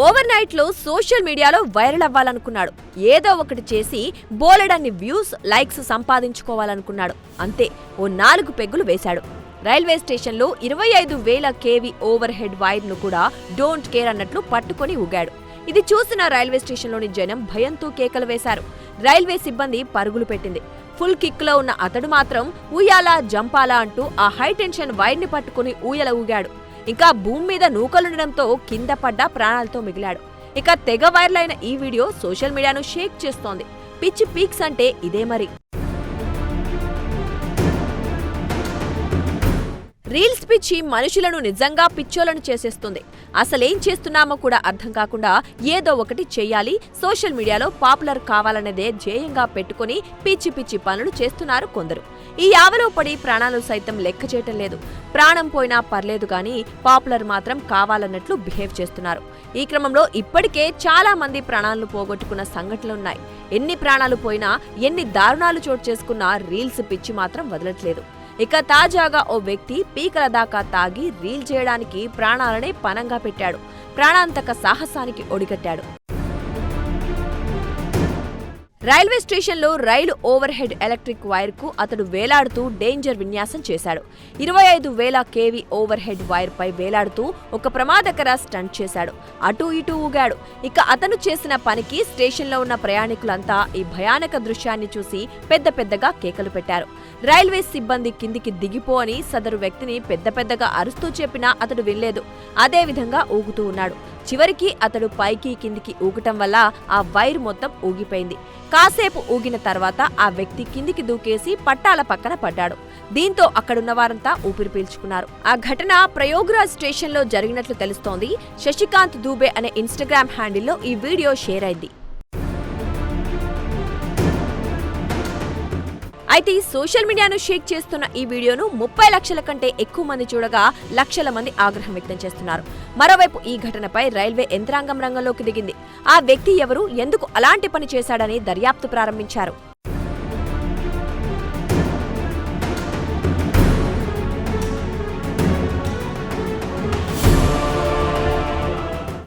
Over నైట్లో social మీడియాలో viral అవ్వాలనుకున్నాడు. ఏదో ఒకటి చేసి బోలెడన్ని వ్యూస్ లైక్స్ సంపాదించుకోవాలనుకున్నాడు. అంతే ఓ నాలుగు పెగ్గులు వేశాడు. రైల్వే స్టేషన్లో ఇరవై ఐదు వేల కేవీ ఓవర్ హెడ్ వైర్ను కూడా డోంట్ కేర్ అన్నట్లు పట్టుకొని ఊగాడు. ఇది చూసిన రైల్వే స్టేషన్లోని జనం భయంతో కేకలు వేశారు. రైల్వే సిబ్బంది పరుగులు పెట్టింది. ఫుల్ కిక్లో ఉన్న అతడు మాత్రం ఊయాలా జంపాలా అంటూ ఆ హైటెన్షన్ వైర్ని వైర్ని పట్టుకుని ఊయల ఊగాడు. ఇంకా భూమి మీద నూకలుండడంతో కింద పడ్డ ప్రాణాలతో మిగిలాడు. ఇక తెగ వైరల్ అయిన ఈ వీడియో సోషల్ మీడియాను షేక్ చేస్తోంది. పిచ్చి పీక్స్ అంటే ఇదే మరి. రీల్స్ పిచ్చి మనుషులను నిజంగా పిచ్చోలను చేసేస్తుంది. అసలేం చేస్తున్నామో కూడా అర్థం కాకుండా ఏదో ఒకటి చేయాలి సోషల్ మీడియాలో పాపులర్ కావాలనేదే ధ్యేయంగా పెట్టుకుని పిచ్చి పిచ్చి పనులు చేస్తున్నారు కొందరు. ఈ యావలో పడి ప్రాణాలు సైతం లెక్క చేయటం లేదు. ప్రాణం పోయినా పర్లేదు కానీ పాపులర్ మాత్రం కావాలన్నట్లు బిహేవ్ చేస్తున్నారు. ఈ క్రమంలో ఇప్పటికే చాలా మంది ప్రాణాలను పోగొట్టుకున్న సంఘటనలున్నాయి ఎన్ని ప్రాణాలు పోయినా ఎన్ని దారుణాలు చోటు చేసుకున్నా రీల్స్ పిచ్చి మాత్రం వదలట్లేదు. ఇక తాజాగా ఓ వ్యక్తి పీకల దాకా తాగి రీల్ చేయడానికి ప్రాణాలనే పనంగా పెట్టాడు. ప్రాణాంతక సాహసానికి ఒడిగట్టాడు. రైల్వే స్టేషన్లో రైలు ఓవర్ హెడ్ ఎలక్ట్రిక్ వైర్కు అతడు వేలాడుతూ డేంజర్ విన్యాసం చేశాడు. ఇరవై ఐదు వేల కేవీ ఓవర్ హెడ్ వైర్ పై వేలాడుతూ ఒక ప్రమాదకర స్టంట్ చేశాడు. అటూ ఇటూ ఊగాడు. ఇక అతను చేసిన పనికి స్టేషన్లో ఉన్న ప్రయాణికులంతా ఈ భయానక దృశ్యాన్ని చూసి పెద్ద పెద్దగా కేకలు పెట్టారు. రైల్వే సిబ్బంది కిందికి దిగిపో అని సదరు వ్యక్తిని పెద్ద పెద్దగా అరుస్తూ చెప్పినా అతడు వినలేదు. అదే విధంగా ఊగుతూ ఉన్నాడు. చివరికి అతడు పైకి కిందికి ఊగటం వల్ల ఆ వైర్ మొత్తం ఊగిపోయింది. కాసేపు ఊగిన తర్వాత ఆ వ్యక్తి కిందికి దూకేసి పట్టాల పక్కన పడ్డాడు. దీంతో అక్కడున్న వారంతా ఊపిరి పీల్చుకున్నారు. ఆ ఘటన ప్రయోగరాజ్ స్టేషన్లో జరిగినట్లు తెలుస్తోంది. శశికాంత్ దూబే అనే ఇన్స్టాగ్రామ్ హ్యాండిల్లో ఈ వీడియో షేర్ అయింది. అయితే ఈ సోషల్ మీడియాను షేక్ చేస్తున్న ఈ వీడియోను ముప్పై లక్షల కంటే ఎక్కువ మంది చూడగా లక్షల మంది ఆగ్రహం వ్యక్తం చేస్తున్నారు. మరోవైపు ఈ ఘటనపై రైల్వే యంత్రాంగం రంగంలోకి దిగింది. ఆ వ్యక్తి ఎవరు? ఎందుకు అలాంటి పని చేశాడని దర్యాప్తు ప్రారంభించారు.